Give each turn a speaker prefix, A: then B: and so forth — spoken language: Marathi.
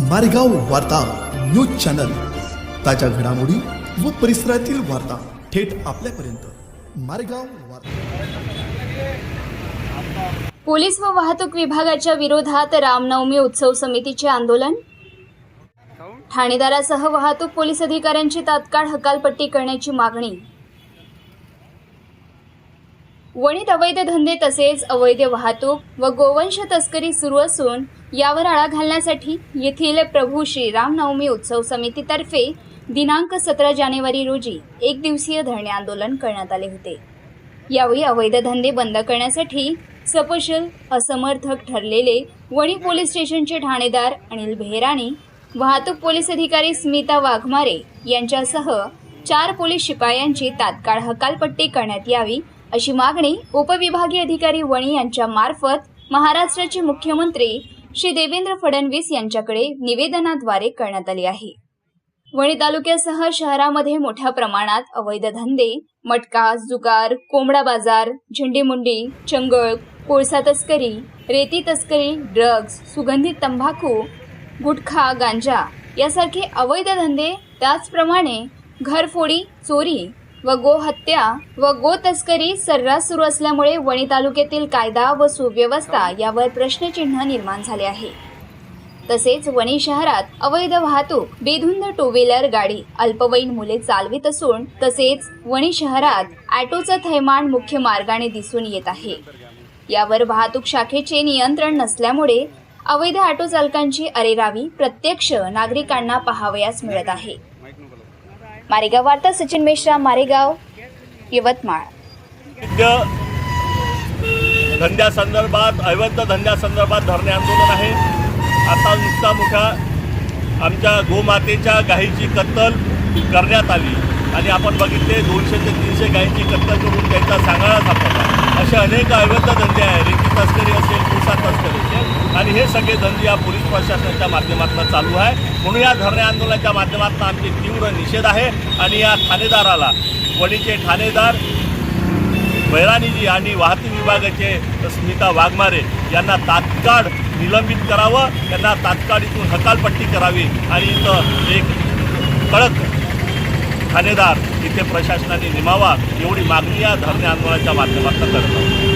A: मारेगाव वार्ता न्यूज चॅनल. ताज्या घडामोडी व परिसरातील वार्ता थेट आपल्यापर्यंत. मारेगाव वार्ता.
B: पोलीस व वाहतूक विभागाच्या विरोधात रामनवमी उत्सव समितीचे आंदोलन? ठाणेदारासह वाहतूक पोलीस अधिकाऱ्यांची तात्काळ हकालपट्टी करण्याची मागणी? वणीत अवैध धंदे तसेच अवैध वाहतूक व गोवंश तस्करी सुरू असून यावर आळा घालण्यासाठी येथील प्रभू श्रीराम नवमी उत्सव समितीतर्फे दिनांक सतरा जानेवारी रोजी एक दिवसीय धरणे आंदोलन करण्यात आले होते. यावेळी अवैध धंदे बंद करण्यासाठी सपशल असमर्थक ठरलेले वणी पोलीस स्टेशनचे ठाणेदार अनिल बेहराणी वाहतूक पोलीस अधिकारी स्मिता वाघमारे यांच्यासह चार पोलीस शिपायांची तात्काळ हकालपट्टी करण्यात यावी अशी मागणी उपविभागीय अधिकारी वणी यांच्या मार्फत महाराष्ट्राचे मुख्यमंत्री श्री देवेंद्र फडणवीस यांच्याकडे निवेदनाद्वारे करण्यात आली आहे. वणी तालुक्यासह शहरामध्ये मोठ्या प्रमाणात अवैध धंदे मटका जुगार कोंबडा बाजार झेंडीमुंडी चंगळ कोळसा तस्करी रेती तस्करी ड्रग्ज सुगंधित तंबाखू गुटखा गांजा यासारखे अवैध धंदे त्याचप्रमाणे घरफोडी चोरी व गोहत्या व गो तस्करी सर्रास सुरू असल्यामुळे वणी तालुक्यातील कायदा व सुव्यवस्था यावर प्रश्नचिन्ह निर्माण झाले आहे. तसेच वणी शहरात अवैध वाहतूक बेधुंद टू व्हीलर गाडी अल्पवयीन मुले चालवित असून तसेच वणी शहरात ॲटोचं थैमान मुख्य मार्गाने दिसून येत आहे. यावर वाहतूक शाखेचे नियंत्रण नसल्यामुळे अवैध ऑटो चालकांची अरेरावी प्रत्यक्ष नागरिकांना पाहावयास मिळत आहे. मारेगाव. वार्ता सचिन मिश्रा मारेगाव यवतमाळ.
C: धंद्यासंदर्भात अवैध धंद्यासंदर्भात धरणे आंदोलन आहे. आता नुसता मोठा आमच्या गोमातेच्या गायीची कत्तल करण्यात आली. आणि आपण बघितले दोनशे ते तीनशे गायींची कत्तल करून त्यांचा सांगाळा सापडला असे अनेक अवैध धंदे आहे रेती तस्करी असेल पुसा तस्करी असेल आणि हे सगळे धंदे या पोलीस प्रशासनाच्या माध्यमातून चालू आहे. म्हणून या धरणे आंदोलनाच्या माध्यमातून आमचे तीव्र निषेध आहे. आणि या ठाणेदाराला वणीचे ठाणेदार बैराणीजी आणि वाहतूक विभागाचे स्मिता वाघमारे यांना तात्काळ निलंबित करावं त्यांना तात्काळ इथून हकालपट्टी करावी आणि इथं एक कडक ठाणेदार इथे प्रशासनाने नेमावा एवढी मागणी या धरणे आंदोलनाच्या माध्यमातून करतो.